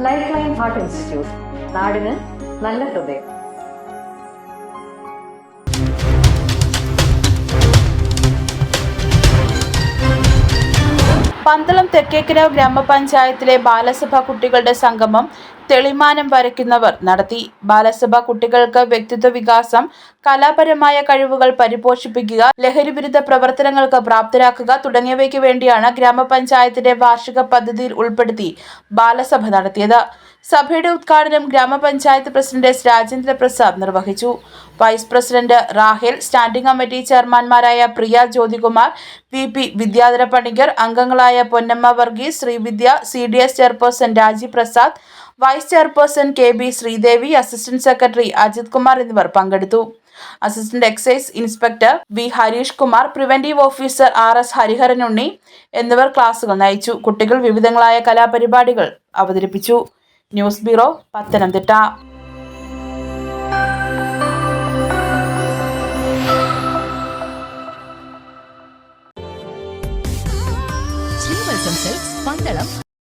Life line heart institute നാടിന് നല്ല ഹൃദയം. പന്തളം തെക്കേക്കരാവ് ഗ്രാമപഞ്ചായത്തിലെ ബാലസഭാ കുട്ടികളുടെ സംഗമം തെളിമാനം വരയ്ക്കുന്നവർ നടത്തി. ബാലസഭ കുട്ടികൾക്ക് വ്യക്തിത്വ വികാസം കലാപരമായ കഴിവുകൾ പരിപോഷിപ്പിക്കുക ലഹരിവിരുദ്ധ പ്രവർത്തനങ്ങൾക്ക് പ്രാപ്തരാക്കുക തുടങ്ങിയവയ്ക്ക് വേണ്ടിയാണ് ഗ്രാമപഞ്ചായത്തിന്റെ വാർഷിക പദ്ധതിയിൽ ഉൾപ്പെടുത്തി ബാലസഭ നടത്തിയത്. സഭയുടെ ഉദ്ഘാടനം ഗ്രാമപഞ്ചായത്ത് പ്രസിഡന്റ് എസ് രാജേന്ദ്ര പ്രസാദ് നിർവഹിച്ചു. Vice president Rahel standing committee ചെയർമാൻമാരായ Priya Jyothikumar V P Vidyadhara Panicker അംഗങ്ങളായ Ponnamma Varghese Sreevidya C D S chairperson Raji Prasad vice chairperson K B Sreedevi assistant secretary Ajith Kumar എന്നിവർ പങ്കെടുത്തു. Assistant excise inspector V Harish Kumar preventive officer R S Hariharanunni എന്നിവർ ക്ലാസുകൾ നയിച്ചു. കുട്ടികൾ വിവിധങ്ങളായ കലാപരിപാടികൾ അവതരിപ്പിച്ചു. News bureau Pathanamthitta.